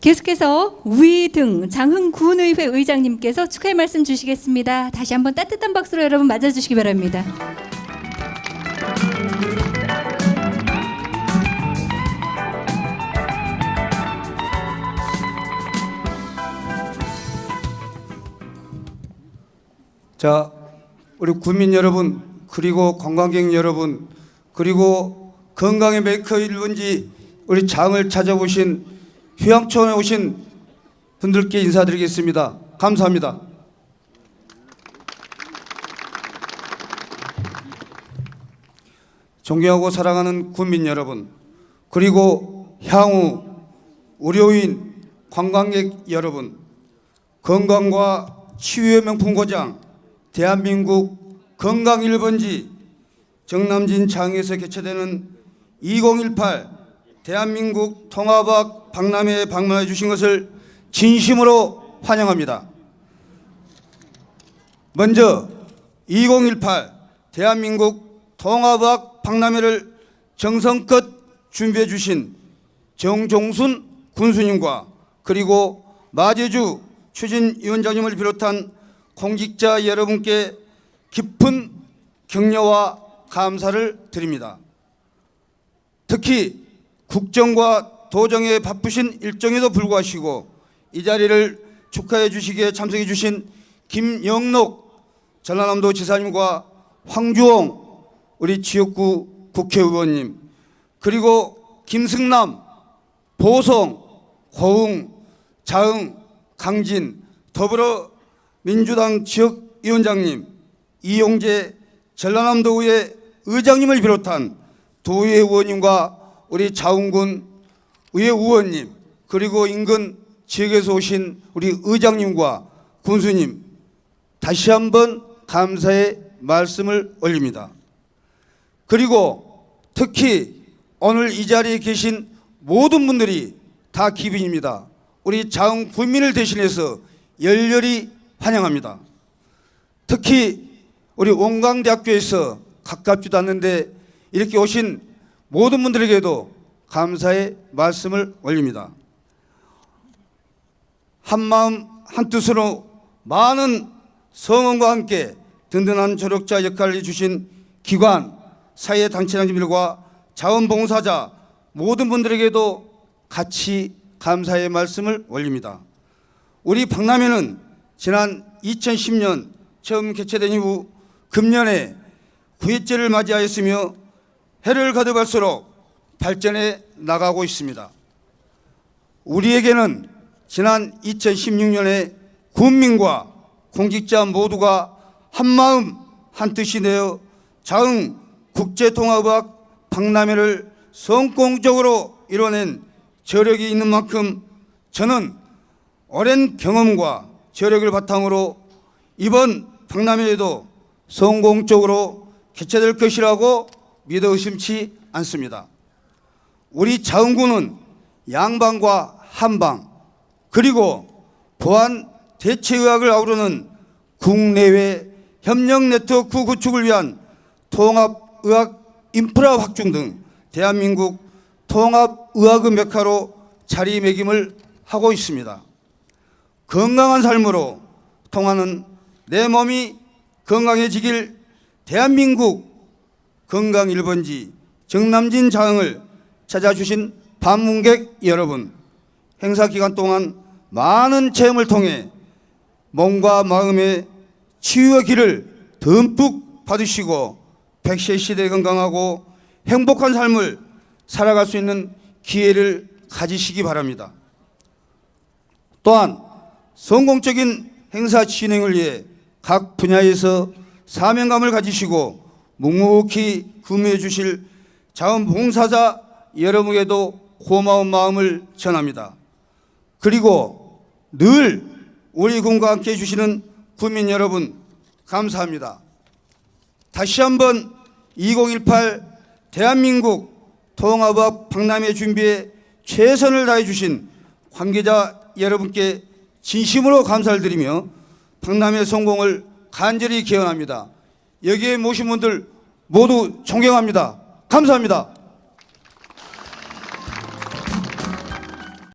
계속해서 위등 장흥군의회 의장님께서 축하의 말씀 주시겠습니다. 다시 한번 따뜻한 박수로 여러분 맞아주시기 바랍니다. 자, 우리 국민 여러분, 그리고 관광객 여러분, 그리고 건강의 메이커 1번지 우리 장을 찾아오신 휴양촌에 오신 분들께 인사드리겠습니다. 감사합니다. 존경하고 사랑하는 국민 여러분, 그리고 향후 의료인, 관광객 여러분, 건강과 치유의 명품 고장 대한민국 건강 1번지 정남진 장에서 개최되는 2018 대한민국 통합학 박람회에 방문해 주신 것을 진심으로 환영합니다. 먼저 2018 대한민국 통합학 박람회를 정성껏 준비해 주신 정종순 군수님과 그리고 마제주 추진위원장님을 비롯한 공직자 여러분께 깊은 격려와 감사를 드립니다. 특히 국정과 도정에 바쁘신 일정에도 불구하시고 이 자리를 축하해 주시기에 참석해 주신 김영록 전라남도 지사님과 황주홍 우리 지역구 국회의원님 그리고 김승남 보성 고흥 자흥 강진 더불어 민주당 지역위원장님 이용재 전라남도의회 의장님을 비롯한 도의회 의원님과 우리 자운군 의회 의원님 그리고 인근 지역에서 오신 우리 의장님과 군수님 다시 한번 감사의 말씀을 올립니다. 그리고 특히 오늘 이 자리에 계신 모든 분들이 다 기빈입니다. 우리 자흥 군민을 대신해서 열렬히 환영합니다. 특히 우리 원광대학교에서 가깝지도 않는데 이렇게 오신 모든 분들에게도 감사의 말씀을 올립니다. 한 마음 한 뜻으로 많은 성원과 함께 든든한 조력자 역할을 해주신 기관, 사회 단체장님들과 자원봉사자 모든 분들에게도 같이 감사의 말씀을 올립니다. 우리 박람회는 지난 2010년 처음 개최된 이후 금년에 9회째를 맞이하였으며 해를 거듭할수록 발전해 나가고 있습니다. 우리에게는 지난 2016년에 국민과 공직자 모두가 한마음 한뜻이 되어 자흥 국제통합학 박람회를 성공적으로 이뤄낸 저력이 있는 만큼 저는 오랜 경험과 저력을 바탕으로 이번 박람회에도 성공적으로 개최될 것이라고 믿어 의심치 않습니다. 우리 자흥군은 양방과 한방 그리고 보안 대체의학을 아우르는 국내외 협력 네트워크 구축을 위한 통합의학 인프라 확충 등 대한민국 통합의학의 메카로 자리매김을 하고 있습니다. 건강한 삶으로 통하는 내 몸이 건강해지길 대한민국 건강 1번지 정남진 장을 찾아주신 방문객 여러분 행사 기간 동안 많은 체험을 통해 몸과 마음의 치유의 길을 듬뿍 받으시고 백세 시대 건강하고 행복한 삶을 살아갈 수 있는 기회를 가지시기 바랍니다. 또한 성공적인 행사 진행을 위해 각 분야에서 사명감을 가지시고 묵묵히 근무해 주실 자원봉사자 여러분에게도 고마운 마음을 전합니다. 그리고 늘 우리 군과 함께 해주시는 국민 여러분 감사합니다. 다시 한번 2018 대한민국 통합학 박람회 준비에 최선을 다해 주신 관계자 여러분께 진심으로 감사를 드리며 박람회 성공을 간절히 기원합니다. 여기에 모신 분들 모두 존경합니다. 감사합니다.